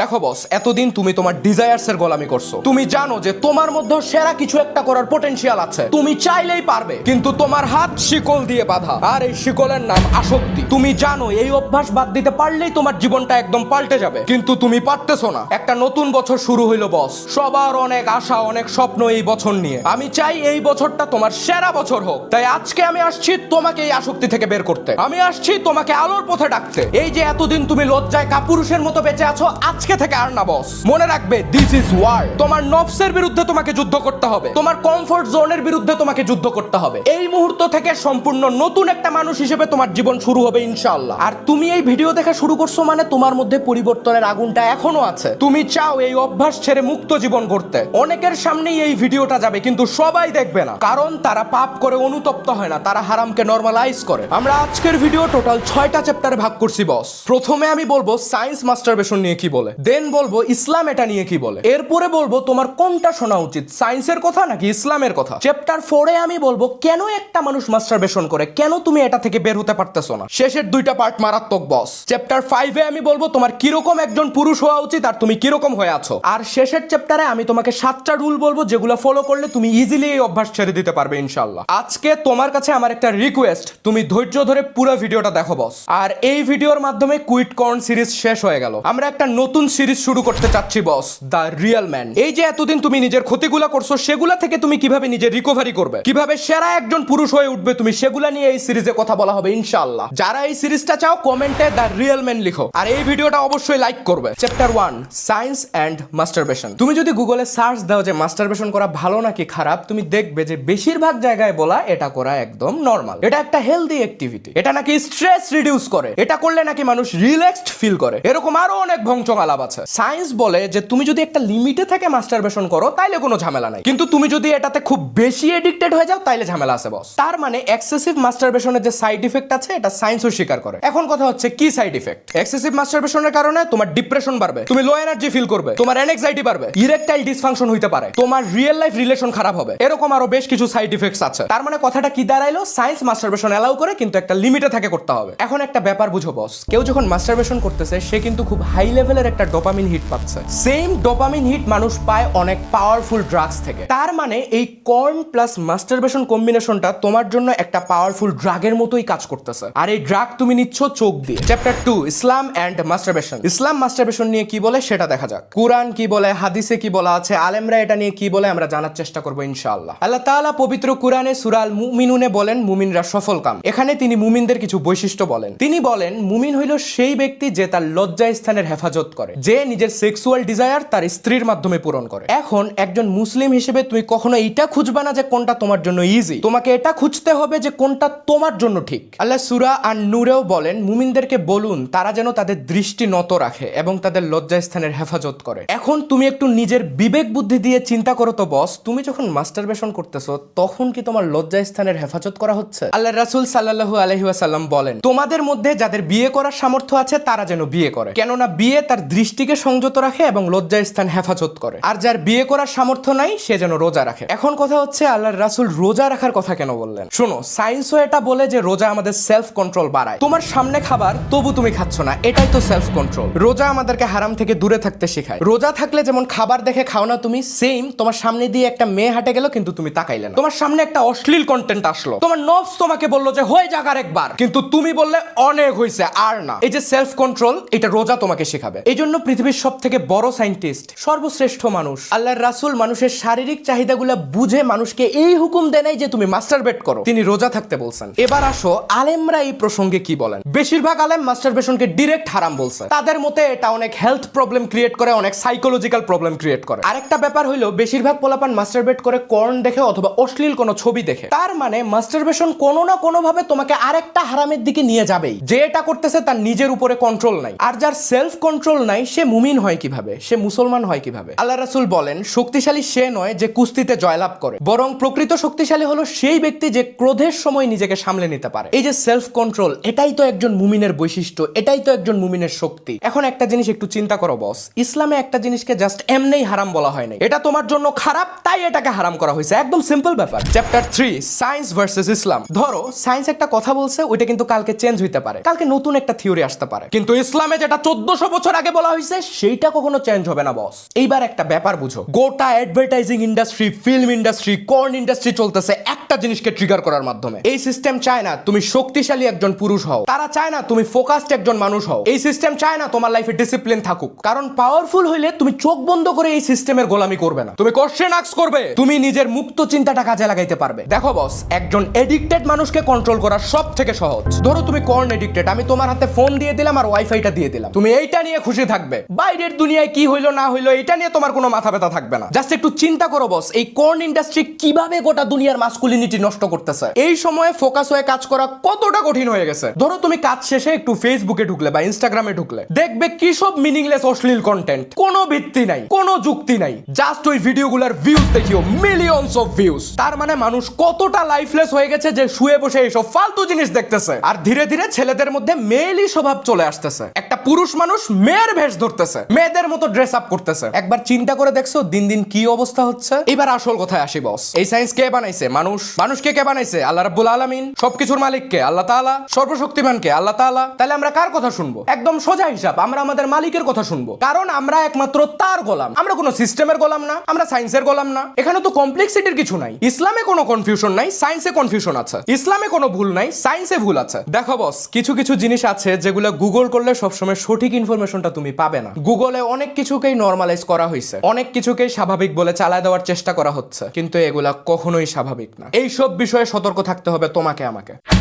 দেখো বস এতদিন তুমি তোমার ডিজায়ার্স এর গোলামি করছ। তুমি জানো যে তোমার মধ্যে সেরা কিছু একটা করার পটেনশিয়াল আছে। তুমি চাইলেই পারবে, কিন্তু তোমার হাত শিকল দিয়ে বাঁধা, আর এই শিকলের নাম আসক্তি। তুমি জানো এই অভ্যাস বাদ দিতে পারলেই তোমার জীবনটা একদম পাল্টে যাবে, কিন্তু তুমি পারতেছো না। একটা নতুন বছর শুরু হইল বস সবার অনেক আশা, অনেক স্বপ্ন এই বছর নিয়ে। আমি চাই এই বছরটা তোমার সেরা বছর হোক। তাই আজকে আমি আসছি তোমাকে এই আসক্তি থেকে বের করতে। আমি আসছি তোমাকে আলোর পথে ডাকতে। এই যে এতদিন তুমি লজ্জায় কাপুরুষের মতো বেঁচে আছো, আজকে থেকে আর না বস মনে রাখবে দিস ইজ ওয়ার তোমার নফসের বিরুদ্ধে তোমাকে যুদ্ধ করতে হবে। তোমার কমফোর্ট জোনের বিরুদ্ধে তোমাকে যুদ্ধ করতে হবে। এই মুহূর্ত থেকে সম্পূর্ণ নতুন একটা মানুষ হিসেবে তোমার জীবন শুরু হবে, ইনশাআল্লাহ। আর তুমি এই ভিডিও দেখা শুরু করছ মানে তোমার মধ্যে পরিবর্তনের আগুনটা এখনও আছে। তুমি চাও এই অভ্যাস ছেড়ে মুক্ত জীবন করতে অনেকের সামনেই এই ভিডিওটা যাবে, কিন্তু সবাই দেখবে না। কারণ তারা পাপ করে অনুতপ্ত হয় না, তারা হারামকে নর্মালাইজ করে। আমরা আজকের ভিডিও টোটাল ছয়টা চ্যাপ্টারে ভাগ করছি বস প্রথমে আমি বলব সায়েন্স মাস্টারবেশন নিয়ে কি বলে? দেন বলব, ইসলাম এটা নিয়ে কি বলে? এরপরে বলব, তোমার কোনটা শোনা উচিত? সায়েন্সের কথা নাকি ইসলামের কথা? চ্যাপ্টার ফোরে আমি বলব, কেন একটা মানুষ মাস্টারবেশন করে? কেন তুমি এটা থেকে বের হতে পারতেছো না? শেষের দুইটা পার্ট মারাত্মক বস চ্যাপ্টার ফাইভে আমি বলব, তোমার কীরকম একজন পুরুষ হওয়া উচিত আর তুমি কীরকম হয়ে আছো? আর শেষের চ্যাপ্টারে আমি তোমাকে সাতটা রুল বলব, যেগুলো ফলো করলে তুমি ইজিলি এই অভ্যাস ছেড়ে দিতে পারবে ইনশাল্লাহ আজকে তোমার কাছে আমার একটা রিকোয়েস্ট তুমি ধৈর্য ধরে পুরো ভিডিওটা দেখো বস আর এই ভিডিওর মাধ্যমে কুইট কর্ন সিরিজ শেষ হয়ে গেল। আমরা একটা নতুন সিরিজ শুরু করতে চাচ্ছি, বস। The real man. এই যে এতদিন তুমি নিজের ক্ষতিগুলা করছ, সেগুলা থেকে তুমি কীভাবে নিজের রিকভারি করবে? কীভাবে সেরা একজন পুরুষ হয়ে উঠবে তুমি, সেগুলা নিয়ে এই সিরিজে কথা বলা হবে, ইনশাআল্লাহ। যারা এই সিরিজটা চাও, কমেন্টে দ্য রিয়েল ম্যান লিখো। আর এই ভিডিওটা অবশ্যই লাইক করবে। Chapter one science and masturbation তুমি যদি গুগলে সার্চ দাও যে মাস্টারবেশন করা ভালো নাকি খারাপ, তুমি দেখবে যে বেশিরভাগ জায়গায় বলা এটা করা একদম নর্মাল এটা একটা হেলদি অ্যাক্টিভিটি এটা নাকি স্ট্রেস রিডিউস করে। এটা করলে নাকি মানুষ রিল্যাক্সড ফিল করে। এরকম আরও অনেক ভংচং আলাপ আছে। সায়েন্স বলে যে তুমি যদি একটা লিমিটে থেকে মাস্টারবেশন করো, তাইলে কোনো ঝামেলা নাই। কিন্তু তুমি যদি এটাতে খুব বেশি এডিক্টেড হয়ে যাও, তাইলে ঝামেলা আছে বস তার মানে এক্সেসিভ মাস্টারবেশনের যে সাইড ইফেক্ট আছে, এটা সায়েন্সও স্বীকার করে। এখন কথা হচ্ছে কি সাইড ইফেক্ট এক্সেসিভ মাস্টারবেশনের কারণে তোমার ডিপ্রেশন বাড়বে, তুমি লো এনার্জি ফিল করবে, তোমার এনএক্সাইটি বাড়বে ইরেকটাইল ডিসফাংশন হইতে পারে, তোমার রিয়েল লাইফ রিলেশন খারাপ হবে। এরকম আরও বেশ কিছু সাইড ইফেক্টস আছে। তার মানে কথাটা কি দাঁড়াইলো? সায়েন্স মাস্টারবেশন এলাও করে কিন্তু একটা লিমিটে থাকে করতে হবে। এখন একটা ব্যাপার বুঝো বস কেউ যখন মাস্টারবেশন করতেছে, সে কিন্তু খুব হাই লেভেলের একটা ডোপামিন হিট পাচ্ছে। সেম ডোপামিন হিট মানুষ পায় অনেক পাওয়ারফুল ড্রাগস থেকে। তার মানে এই কর্ন প্লাস মাস্টারবেশন কম্বিনেশনটা তোমার জন্য একটা পাওয়ারফুল ড্রাগের মতোই কাজ করতেছে। আর এই ড্রাগ তুমি নিচ্ছ চোখ দিয়ে। Chapter two Islam and masturbation Islam masturbation নিয়ে কি বলে সেটা দেখা যাক। কোরআন কি বলে, হাদিসে কি বলা আছে, আলেমরা এটা নিয়ে কি বলে আমরা জানার চেষ্টা করব ইনশাআল্লাহ। আল্লাহ তাআলা পবিত্র কোরআনে সুরাল মুমিনুনে বলেন, মুমিনরা সফল কাম। এখানে তিনি মুমিনদের কিছু বৈশিষ্ট্য বলেন। তিনি বলেন, মুমিন হইল সেই ব্যক্তি যে তার লজ্জা স্থানের হেফাজত করে। যে নিজের সেক্সুয়াল ডিজায়ার তার স্ত্রীর মাধ্যমে পূরণ করে। এখন একজন মুসলিম হিসেবে তুমি কখনো এইটা খুঁজবা না যে কোনটা তোমার জন্য ইজি তোমাকে এটা খুঁজতে হবে যে কোনটা তোমার জন্য ঠিক। আল্লাহ সুরা আর নূরেও বলেন, মুমিনদেরকে বলুন, তারা যেন তাদের দৃষ্টি নত রাখে এবং তাদের লজ্জা স্থানের হেফাজত করে। এখন তুমি একটু নিজের বিবেক বুদ্ধি দিয়ে চিন্তা করো তো বস তুমি যখন মাস্টারবেশন করতেছো, তখন কি তোমার লজ্জা স্থানের হেফাজত করা হচ্ছে? আল্লাহ রাসুল সাল্লাহু আলহিহাসাল্লাম বলেন, তোমাদের মধ্যে যাদের বিয়ে করার সামর্থ্য আছে, তারা যেন বিয়ে করে। কেননা বিয়ে তার দৃষ্টিকে সংযত রাখে এবং লজ্জা স্থান হেফাজত করে। আর যার বিয়ে করার সামর্থ্য নাই, সে যেন রোজা রাখে। এখন কথা হচ্ছে, আল্লাহর রাসুল রোজা রাখার কথা কেন বললেন? শোনো সায়েন্সও এটা বলে যে রোজা আমাদের সেলফ কন্ট্রোল বাড়ায়। তোমার সামনে খাবার, তবু তুমি খাচ্ছ না, এটাই তো সেলফ কন্ট্রোল রোজা আমাদেরকে হারাম থেকে দূরে থাকতে শেখায়। রোজা থাকলে যেমন খাবার দেখে খাও না তুমি সেম তোমার সামনে দিয়ে একটা মেয়ে হাঁটে গেল, কিন্তু তুমি তাকাইলে না। তোমার সামনে একটা অশ্লীল কন্টেন্ট আসলো। তোমার নফস তোমাকে বলল যে, হয়ে যাক আর একবার কিন্তু তুমি বললে, অনেক হয়েছে আর না। এই যে সেলফ কন্ট্রোল এটা রোজা তোমাকে শেখাবে। এই জন্য পৃথিবীর সব থেকে বড় সাইন্টিস্ট সর্বশ্রেষ্ঠ মানুষ। আল্লাহর রাসুল মানুষের শারীরিক চাহিদাগুলো বুঝে মানুষকে এই হুকুম দেয় নাই যে তুমি মাস্টার বেট করো। তিনি রোজা থাকতে বলছেন। এবার আসো, আলেমরা এই প্রসঙ্গে কি বলেন? বেশিরভাগ আলেম মাস্টারবেশনকে ডিরেক্ট হারাম বলছে তাদের মতে এটা অনেক হেলথ প্রবলেম ক্রিয়েট করে, অনেক সাইকোলজিক্যাল প্রবলেম ক্রিয়েট করে। আরেকটা ব্যাপার হইল, বেশিরভাগ পোলাপান মাস্টারবেট করে কর্ন দেখে অথবা অশ্লীল কোনো ছবি দেখে। তার মানে মাস্টারবেশন কোনো না কোনো ভাবে তোমাকে আরেকটা হারামের দিকে নিয়ে যাবেই। যে এটা করতেছে তার নিজের উপরে কন্ট্রোল নাই। আর যার সেলফ কন্ট্রোল নাই সে মুমিন হয় কীভাবে? সে মুসলমান হয় কীভাবে? আল্লাহ রাসুল বলেন, শক্তিশালী সে নয় যে কুস্তিতে জয়লাভ করে। বরং প্রকৃত শক্তিশালী হলো সেই ব্যক্তি যে ক্রোধের সময় নিজেকে সামলে নিতে পারে। এই যে সেলফ কন্ট্রোল এটাই তো একজন মুমিনের বৈশিষ্ট্য, এটাই তো একজন মুমিনের শক্তি। এখন একটা জিনিস একটু চিন্তা করো বস ইসলামে একটা জিনিসকে জাস্ট এমনিই হারাম বলা হয় নাই। এটা তোমার জন্য খারাপ, তাই এটাকে হারাম করা হয়েছে। একদম সিম্পল ব্যাপার। Chapter three science versus Islam ধরো সায়েন্স একটা কথা বলছে, ওইটা কিন্তু কালকে চেঞ্জ হইতে পারে। কালকে নতুন একটা থিওরি আসতে পারে। কিন্তু ইসলামে যেটা চোদ্দশো বছর আগে বলা বলা হয়েছে, সেইটা কখনো চেঞ্জ হবে না বস এইবার একটা ব্যাপার বুঝো। গোটা advertising industry film industry porn industry চলতেছে একটা জিনিসকে ট্রিগার করার মাধ্যমে। এই সিস্টেম চায় না তুমি শক্তিশালী একজন পুরুষ হও। তারা চায় না তুমি ফোকাসড একজন মানুষ হও। এই সিস্টেম চায় না তোমার লাইফে ডিসিপ্লিন থাকুক। কারণ পাওয়ারফুল হইলে তুমি চোখ বন্ধ করে এই সিস্টেমের গোলামি করবে না। তুমি কোশ্চেন আক্স করবে। তুমি নিজের মুক্ত চিন্তাটা কাজে লাগাইতে পারবে। দেখো বস একজন এডিক্টেড মানুষকে কন্ট্রোল করা সব থেকে সহজ। ধরো তুমি কর্ন এডিক্টেড আমি তোমার হাতে ফোন দিয়ে দিলাম আর ওয়াইফাইটা দিয়ে দিলাম। তুমি এইটা নিয়ে খুশি থাকবে। বাইরের দুনিয়ায় কি হইল, না হইল, এটা নিয়ে তোমার কোনো মাথা ব্যথা থাকবে না। জাস্ট একটু চিন্তা করো বস এই কর্ন ইন্ডাস্ট্রি কীভাবে গোটা দুনিয়ার মাস্কুলিনিটি নষ্ট করতেছে? এই সময়ে ফোকাস হয়ে কাজ করা কতটা কঠিন হয়ে গেছে? ধরো তুমি কাজ শেষে একটু ফেসবুকে ঢুকলে বা ইনস্টাগ্রামে ঢুকলে, দেখবে কি সব মিনিংলেস অশ্লীল কন্টেন্ট কোনো ভিত্তি নাই, কোনো যুক্তি নাই। জাস্ট ওই ভিডিওগুলোর ভিউজ দেখিও মিলিয়নস অফ ভিউজ তার মানে মানুষ কতটা লাইফলেস হয়ে গেছে যে শুয়ে বসে এইসব ফালতু জিনিস দেখতেছে। আর ধীরে ধীরে ছেলেদের মধ্যে মেয়েলি স্বভাব চলে আসতেছে। একটা পুরুষ মানুষ মেয়ের ভেষ ধরতেছে। মেয়েদের মতো ড্রেস আপ করতেছে। একবার চিন্তা করে দেখছ, দিন দিন কি অবস্থা হচ্ছে? এবার আসল কথায় আসি বস এই সায়েন্স কে বানাইছে? মানুষ। মানুষকে কে বানাইছে? আল্লাহ রাব্বুল আলামিন। সবকিছুর মালিক কে আল্লাহ তাআলা। সর্বশক্তিমান কে আল্লাহ তাআলা। তাহলে আমরা কার কথা শুনব? একদম সোজা হিসাব, আমরা আমাদের মালিকের কথা শুনব। কারণ আমরা একমাত্র তার গোলাম। আমরা কোনো সিস্টেমের গোলাম না, আমরা সায়েন্সের গোলাম না। এখানে তো কমপ্লেক্সিটির কিছু নাই। ইসলামে কোনো কনফিউশন নাই সায়েন্সে কনফিউশন আছে। ইসলামে কোনো ভুল নাই সায়েন্সে ভুল আছে। দেখো বস কিছু কিছু জিনিস আছে যেগুলো গুগল করলে সবসময় সঠিক ইনফরমেশনটা তুমি পাবে না। গুগলে অনেক কিছুকেই নর্মালাইজ করা হয়েছে অনেক কিছুকেই স্বাভাবিক বলে চালায় দেওয়ার চেষ্টা করা হচ্ছে। কিন্তু এগুলা কখনোই স্বাভাবিক না। এই সব বিষয়ে সতর্ক থাকতে হবে তোমাকে আমাকে।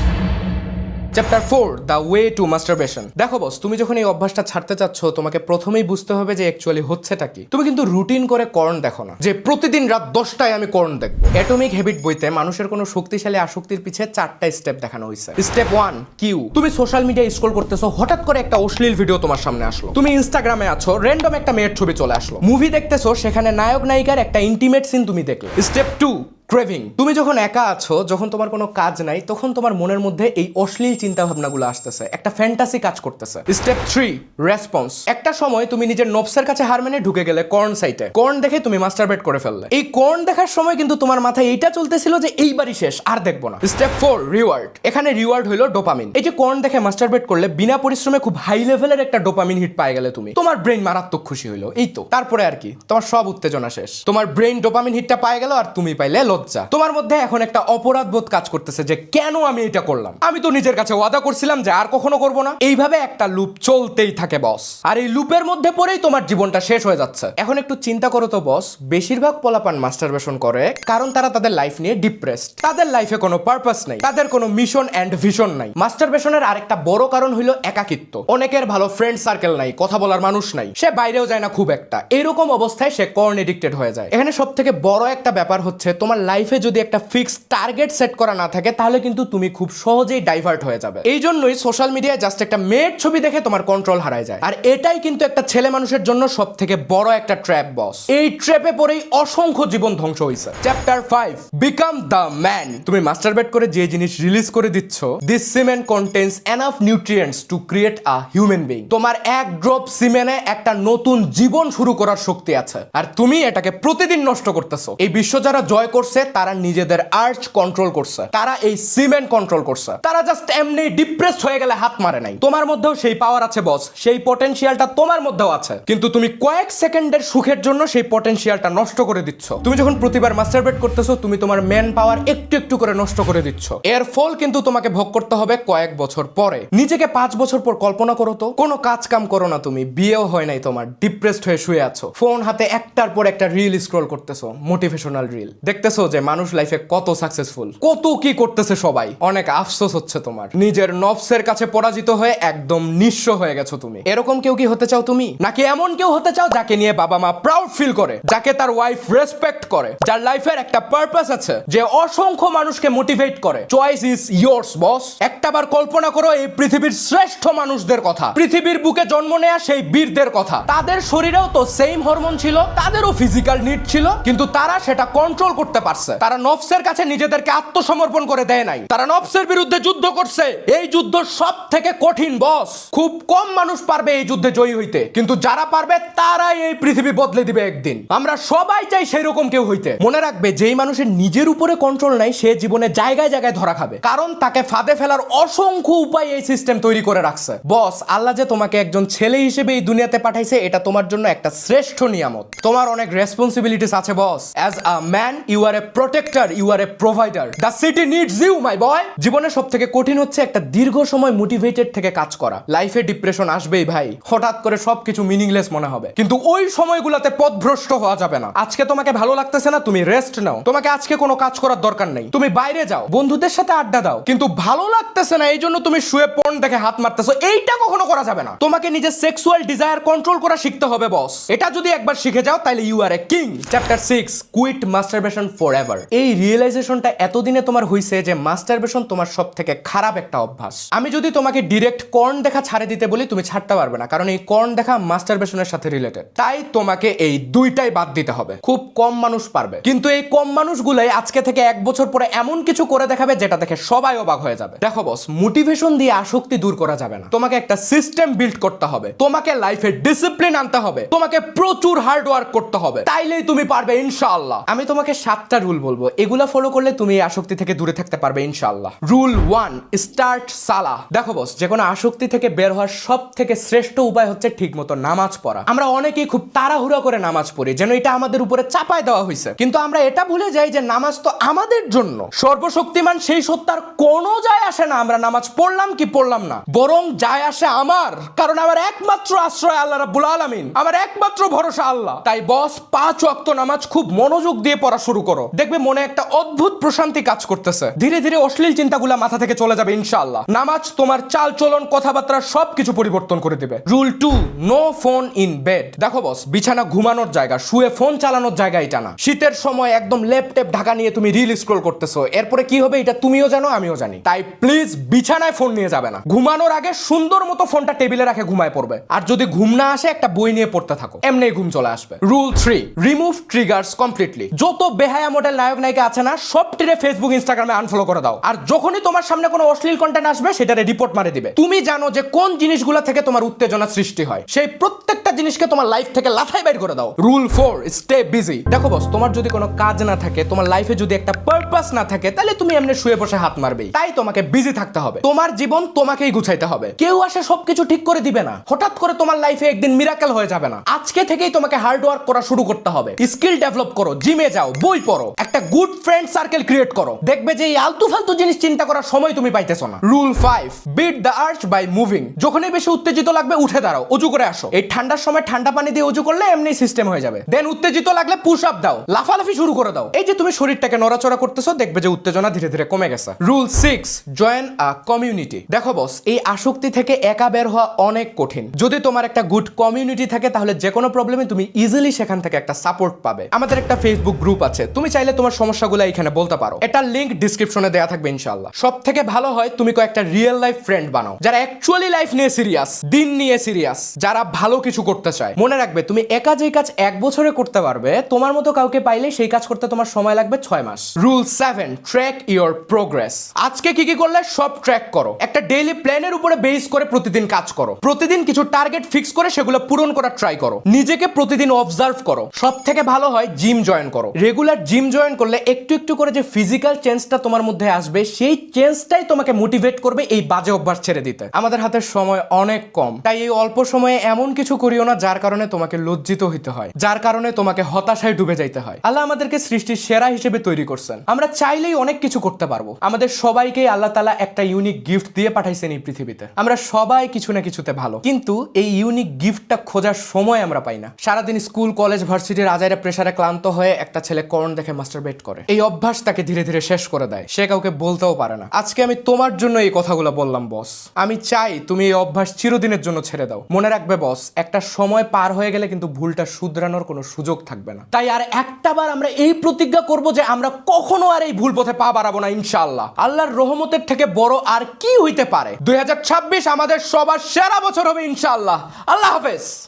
Chapter four the way to masturbation দেখো বস তুমি যখন এই অভ্যাসটা ছাড়তে চাচ্ছ, তোমাকে প্রথমেই বুঝতে হবে যে অ্যাকচুয়ালি হচ্ছেটা কি। তুমি কিন্তু রুটিন করে কর্ন দেখো না, যে প্রতিদিন রাত দশটায় আমি কর্ন দেখব। অ্যাটমিক হ্যাবিট বইতে মানুষের কোনো শক্তিশালী আসক্তির পিছে চারটা স্টেপ দেখানো হয়েছে স্টেপ ওয়ান কিউ তুমি সোশ্যাল মিডিয়া স্ক্রল করতেছো, হঠাৎ করে একটা অশ্লীল ভিডিও তোমার সামনে আসলো। তুমি ইনস্টাগ্রামে আছো র্যান্ডম একটা মেয়ের ছবি চলে আসলো। মুভি দেখতেছো, সেখানে নায়ক নায়িকার একটা ইন্টিমেট সিন তুমি দেখলে। স্টেপ টু ক্রেভিং তুমি যখন একা আছো, যখন তোমার কোনো কাজ নাই, তখন তোমার মনের মধ্যে এই অশ্লীল চিন্তা ভাবনাগুলো আসতেছে। একটা ফ্যান্টাসি কাজ করতেছে। স্টেপ থ্রি রেসপন্স একটা সময় তুমি নিজের নবসের কাছে হার মেনে ঢুকে গেলে কর্ন সাইটে কর্ন দেখে তুমি মাস্টারবেট করে ফেললে। এই কর্ন দেখার সময় কিন্তু তোমার মাথায় এইটা চলতেছিল যে এইবারই শেষ, আর দেখব না। স্টেপ ফোর রিওয়ার্ড এখানে রিওয়ার্ড হলো ডোপামিন এই যে কর্ন দেখে মাস্টারবেট করলে বিনা পরিশ্রমে খুব হাই লেভেলের একটা ডোপামিন হিট পাই গেলে তুমি। তোমার ব্রেন মারাত্মক খুশি হইল, এই তো। তারপরে আর কি, তোমার সব উত্তেজনা শেষ। তোমার ব্রেন ডোপামিন হিটটা পাই গেল আর তুমি পাইলে লজ্জা। তোমার মধ্যে এখন একটা অপরাধ বোধ কাজ করতেছে যে কেন আমি এটা করলাম? আমি তো নিজের কাছে ওয়াদা করছিলাম যে আর কখনো করব না। এইভাবে একটা লুপ চলতেই থাকে, বস। আর এই লুপের মধ্যে পড়েই তোমার জীবনটা শেষ হয়ে যাচ্ছে। এখন একটু চিন্তা করো তো, বস। বেশিরভাগ পোলাপান মাস্টারবেশন করে কারণ তারা তাদের লাইফ নিয়ে ডিপ্রেসড তাদের লাইফে কোনো পারপাস নেই। তাদের কোনো মিশন অ্যান্ড ভিশন নাই। মাস্টারবেশনের আরেকটা বড় কারণ হইল একাকিত্ব। অনেকের ভালো ফ্রেন্ড সার্কেল নাই, কথা বলার মানুষ নাই। সে বাইরেও যায় না খুব একটা। এরকম অবস্থায় সে কর্ন এডিক্টেড হয়ে যায়। এখানে সব থেকে বড় একটা ব্যাপার হচ্ছে তোমার লাইফে যদি একটা ফিক্সড টার্গেট সেট করা না থাকে, তাহলে কিন্তু তুমি খুব সহজেই ডাইভার্ট হয়ে যাবে। এই জন্যই সোশ্যাল মিডিয়ায় জাস্ট একটা মেয়ের ছবি দেখে তোমার কন্ট্রোল হারায় যায়। আর এটাই কিন্তু একটা ছেলে মানুষের জন্য সব থেকে বড় একটা ট্র্যাপ বস এই ট্র্যাপে পড়েই অসংখ্য জীবন ধ্বংস হয়েছে chapter five become the man তুমি মাস্টারবেট করে যে জিনিস রিলিজ করে দিচ্ছ this semen contains enough nutrients to create a human being তোমার এক ড্রপ সিমেনে একটা নতুন জীবন শুরু করার শক্তি আছে। আর তুমি এটাকে প্রতিদিন নষ্ট করতেছো। এই বিশ্ব যারা জয় করছে তারা নিজেদের আর্চ কন্ট্রোল করছে। তারা এই সিমেন্ট কন্ট্রোল করছে। তারা জাস্ট এমনি ডিপ্রেসড হয়ে গেলে হাত মারে নাই। তোমার মধ্যেও সেই পাওয়ার আছে বস সেই পটেনশিয়ালটা তোমার মধ্যেও আছে। কিন্তু তুমি কয়েক সেকেন্ডের সুখের জন্য সেই পটেনশিয়ালটা নষ্ট করে দিচ্ছ। তুমি যখন প্রতিবার মাস্টারবেট করতেছো, তুমি তোমার ম্যান পাওয়ার একটু একটু করে নষ্ট করে দিচ্ছ। এর ফল কিন্তু তোমাকে ভোগ করতে হবে কয়েক বছর পরে। নিজেকে পাঁচ বছর পর কল্পনা করো তো। কোনো কাজ কাম করো না তুমি। বিয়েও হয় নাই তোমার। ডিপ্রেসড হয়ে শুয়ে আছো। ফোন হাতে একটার পর একটা রিল স্ক্রল করতেছো। মোটিভেশনাল রিল দেখতেছো? যে মানুষ লাইফে কত সাকসেসফুল কত কি করতেছে সবাই। অনেক আফসোস হচ্ছে তোমার। নিজের নফসের কাছে পরাজিত হয়ে একদম নিঃস্ব হয়ে গেছো তুমি। এরকম কেউ কি হতে চাও তুমি? নাকি এমন কেউ হতে চাও যাকে নিয়ে বাবা মা প্রাউড ফিল করে, যাকে তার ওয়াইফ রেসপেক্ট করে, যার লাইফের একটা পারপাস আছে যে অসংখ্য মানুষকে মোটিভেট করে। চয়েস ইজ ইয়োর্স বস একটাবার কল্পনা করো এই পৃথিবীর শ্রেষ্ঠ মানুষদের কথা। পৃথিবীর বুকে জন্ম নেয়া সেই বীরদের কথা। তাদের শরীরেও তো সেম হরমোন ছিল, তাদেরও ফিজিক্যাল নিড ছিল, কিন্তু তারা সেটা কন্ট্রোল করতে পারত মারছে তারা নফসের কাছে নিজেদেরকে আত্মসমর্পণ করে দেয় নাই। তারা নফসের বিরুদ্ধে যুদ্ধ করছে। এই যুদ্ধ সব থেকে কঠিন বস খুব কম মানুষ পারবে এই যুদ্ধে জয়ী হইতে। কিন্তু যারা পারবে, তারাই এই পৃথিবী বদলে দিবে একদিন। আমরা সবাই চাই সেই রকম কেউ হইতে। মনে রাখবে, যেই মানুষের নিজের উপরে কন্ট্রোল নাই, সে জীবনে জায়গায় জায়গায় ধরা খাবে। কারণ তাকে ফাঁদে ফেলার অসংখ্য উপায় এই সিস্টেম তৈরি করে রাখছে। বস আল্লাহ যে তোমাকে একজন ছেলে হিসেবে এই দুনিয়াতে পাঠাইছে, এটা তোমার জন্য একটা শ্রেষ্ঠ নিয়ামত। তোমার অনেক রেসপন্সিবিলিটিস আছে boss as a man you are a protector you are a provider the city needs you my boy জীবনের সব থেকে কঠিন হচ্ছে একটা দীর্ঘ সময় মোটিভেটেড থেকে কাজ করা। লাইফে ডিপ্রেশন আসবেই ভাই। হঠাৎ করে সবকিছু মিনিংলেস মনে হবে। কিন্তু ওই সময়গুলোতে পথভ্রষ্ট হওয়া যাবে না। আজকে তোমাকে ভালো লাগতেছে না, তুমি রেস্ট নাও। তোমাকে আজকে কোনো কাজ করার দরকার নেই। তুমি বাইরে যাও। বন্ধুদের সাথে আড্ডা দাও। কিন্তু ভালো লাগতেছে না এই জন্য তুমি শুয়ে পড়ন দেখে হাত মারতেছো। এইটা কখনো করা যাবে না। তোমাকে নিজের সেক্সুয়াল ডিজায়ার কন্ট্রোল করা শিখতে হবে বস এটা যদি একবার শিখে যাও তাহলে you are a king chapter six quit masturbation forever এই রিয়েলাইজেশনটা এতদিনে তোমার হইছে যে মাস্টারবেশন তোমার সব থেকে খারাপ একটা অভ্যাস। আমি যদি তোমাকে ডিরেক্ট কর্ন দেখা ছাড়ে দিতে বলি, তুমি ছাড়তে পারবে না, কারণ এই কর্ন দেখা মাস্টারবেশনের সাথে রিলেটেড তাই তোমাকে এই দুইটাই বাদ দিতে হবে। খুব কম মানুষ পারবে। কিন্তু এই কম মানুষগুলাই আজকে থেকে এক বছর পরে এমন কিছু করে দেখাবে যেটা দেখে সবাই অবাক হয়ে যাবে। দেখো বস মোটিভেশন দিয়ে আসক্তি দূর করা যাবে না। তোমাকে একটা সিস্টেম বিল্ড করতে হবে। তোমাকে লাইফে ডিসিপ্লিন আনতে হবে। তোমাকে প্রচুর হার্ড ওয়ার্ক করতে হবে। তাইলেই তুমি পারবে, ইনশাআল্লাহ। আমি তোমাকে সাতটা রুল বলব। এগুলা ফলো করলে তুমি এই আসক্তি থেকে দূরে থাকতে পারবে, ইনশাআল্লাহ। রুল ওয়ান স্টার্ট সালা দেখো বস যে কোনো আসক্তি থেকে বের হওয়ার সব থেকে শ্রেষ্ঠ উপায় হচ্ছে ঠিক মতো নামাজ পড়া। আমরা অনেকেই খুব তাড়াহুড়া করে নামাজ পড়ি, যেন এটা আমাদের উপরে চাপায় দেওয়া হয়েছে কিন্তু আমরা এটা ভুলে যাই যে নামাজ তো আমাদের জন্য। সর্বশক্তিমান সেই সত্তার কোনো যায় আসে না, আমরা নামাজ পড়লাম কি পড়লাম না। বরং যায় আসে আমার, কারণ আমার একমাত্র আশ্রয় আল্লাহ রাব্বুল আলামিন। আমার একমাত্র ভরসা আল্লাহ। তাই বস পাঁচ ওয়াক্ত নামাজ খুব মনোযোগ দিয়ে পড়া শুরু করো। দেখবে মনে একটা অদ্ভুত প্রশান্তি কাজ করতেছে। ধীরে ধীরে অশ্লীল চিন্তাগুলা মাথা থেকে চলে যাবে, ইনশাআল্লাহ। নামাজ তোমার চাল চলন কথাবার্তা সবকিছু পরিবর্তন করে দিবে। Rule two no phone in bed দেখো বস বিছানা ঘুমানোর জায়গা, শুয়ে ফোন চালানোর জায়গা এটা না। শীতের সময় একদম লেপটেপ ঢাকা নিয়ে তুমি রিল স্ক্রল করতেছো। এরপরে কি হবে? এটা তুমিও জানো, আমিও জানি। তাই প্লিজ বিছানায় ফোন নিয়ে যাবে না। ঘুমানোর আগে সুন্দর মতো ফোনটা টেবিলে রাখে ঘুমায় পড়বে। আর যদি ঘুম না আসে, একটা বই নিয়ে পড়তে থাকো। এমনি ঘুম চলে আসবে। Rule three remove triggers completely যত বেহায়া মডেল নায়ক নায়িকা আছে না, সব টিরে ফেসবুক ইনস্টাগ্রামে আনফলো করে দাও। আর যখনই তোমার সামনে কোনো অশ্লীল কন্টেন্ট আসবে সেটারে রিপোর্ট মারে দিবে। তুমি জানো যে কোন জিনিসগুলো থেকে তোমার উত্তেজনা সৃষ্টি হয়। সেই প্রত্যেকটা জিনিসকে তোমার লাইফ থেকে লাফাই বাইর করে দাও। রুল ফোর স্টে বিজি দেখো বস তোমার যদি কোনো কাজ না থাকে, তোমার লাইফে যদি একটা পারপাস না থাকে, তাহলে তুমি এমনি শুয়ে বসে হাত মারবেই। তাই তোমাকে বিজি থাকতে হবে। তোমার জীবন তোমাকেই গুছাইতে হবে। কেউ আসে সবকিছু ঠিক করে দিবে না। হঠাৎ করে তোমার লাইফে একদিন মিরাকেল হয়ে যাবে না। আজকে থেকেই তোমাকে হার্ড ওয়ার্ক করা শুরু করতে হবে। স্কিল ডেভেলপ করো জিমে যাও, বই পড়ো। একটা গুড ফ্রেন্ড সার্কেল ক্রিয়েট করো। দেখবে যে এই আলতু ফালতু জিনিস চিন্তা করার সময় তুমি পাইতেছো না। Rule five beat the urge by moving যখনই বেশি উত্তেজিত লাগবে, উঠে দাঁড়াও, উঁচু করে আসো। এই ঠান্ডার সময় ঠান্ডা পানি দিয়ে উঁচু করলে এমনি সিস্টেম হয়ে যাবে। দেন উত্তেজিত লাগলে পুশ আপ দাও, লাফালাফি শুরু করে দাও। এই যে তুমি শরীরটাকে নড়াচড়া করতেছো, দেখবে যে উত্তেজনা ধীরে ধীরে কমে গেছে। Rule six join a community দেখো বস এই আসক্তি থেকে একা বের হওয়া অনেক কঠিন। যদি তোমার একটা গুড কমিউনিটি থাকে, তাহলে যে কোনো প্রবলেমে তুমি ইজিলি সেখান থেকে একটা সাপোর্ট পাবে। আমাদের একটা ফেসবুক গ্রুপ আছে, তুমি চাইলে তোমার সমস্যাগুলো এখানে বলতে পারো। এটা লিংক ডিসক্রিপশনে দেওয়া থাকবে ইনশাল্লাহ সব থেকে ভালো হয়, তুমি কয়েকটা রিয়েল লাইফ ফ্রেন্ড বানাও, যারা অ্যাকচুয়ালি লাইফ নিয়ে সিরিয়াস দিন নিয়ে সিরিয়াস যারা ভালো কিছু করতে চায়। মনে রাখবে, তুমি একা যে কাজ এক বছরে করতে পারবে, তোমার মতো কাউকে পাইলে সেই কাজ করতে তোমার সময় লাগবে ছয় মাস। Rule seven track your progress আজকে কি কি করলে সব ট্র্যাক করো। একটা ডেইলি প্ল্যানের উপরে বেস করে প্রতিদিন কাজ করো। প্রতিদিন কিছু টার্গেট ফিক্স করে সেগুলো পূরণ করার ট্রাই করো। নিজেকে প্রতিদিন অবজার্ভ করো। সব থেকে ভালো হয় জিম জয়েন করো। রেগুলার জিম জয়েন করলে একটু একটু করে যে ফিজিক্যাল চেঞ্জটা তোমার মধ্যে আসবে, সেই চেঞ্জটাই তোমাকে মোটিভেট করবে এই বাজে অভ্যাস ছেড়ে দিতে। আমাদের হাতে সময় অনেক কম, তাই এই অল্প সময়ে এমন কিছু করিও না যার কারণে তোমাকে লজ্জিত হইতে হয়, যার কারণে তোমাকে হতাশায় ডুবে যাইতে হয়। আল্লাহ আমাদেরকে সৃষ্টির সেরা হিসেবে তৈরি করছেন। আমরা চাইলেই অনেক কিছু করতে পারব। আমাদের সবাইকে আল্লাহ তালা একটা ইউনিক গিফট দিয়ে পাঠাইছেন এই পৃথিবীতে। আমরা সবাই কিছু না কিছুতে ভালো। কিন্তু এই ইউনিক গিফটটা খোঁজার সময় আমরা পাই না। সারাদিন স্কুল, কলেজ, ভার্সিটির আজারে প্রেসারে ক্লান্ত হয়ে একটা ছেলে করণ দেখে মাস্টার বেট করে। এই অভ্যাস তাকে ধীরে ধীরে শেষ করে দেয়। সে কাউকে বলতেও পারে না। আজকে আমি তোমার জন্য এই কথাগুলো বললাম বস আমি চাই তুমি এই অভ্যাস চিরদিনের জন্য ছেড়ে দাও। মনে রাখবে বস একটা সময় পার হয়ে গেলে কিন্তু ভুলটা শুধরানোর কোনো সুযোগ থাকবে না। তাই আর একটা বার আমরা এই প্রতিজ্ঞা করব যে আমরা কখনো আর এই ভুল পথে পা বাড়াবো না ইনশাল্লাহ আল্লাহর রহমতের থেকে বড় আর কি হইতে পারে? দুই হাজার ছাব্বিশ আমাদের সবার সেরা বছর হবে, ইনশাআল্লাহ। আল্লাহ হাফেজ।